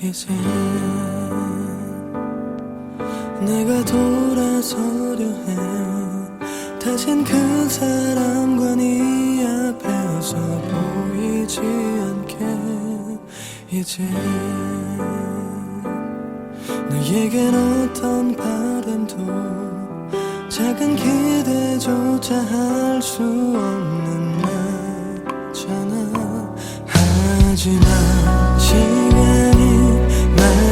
이제 내가 돌아서려 해. 다신 그 사람과 네 앞에서 보이지 않게. 이제 너에겐 어떤 바람도 작은 기대조차 할 수 없는 나잖아. 하지만 시간이 많이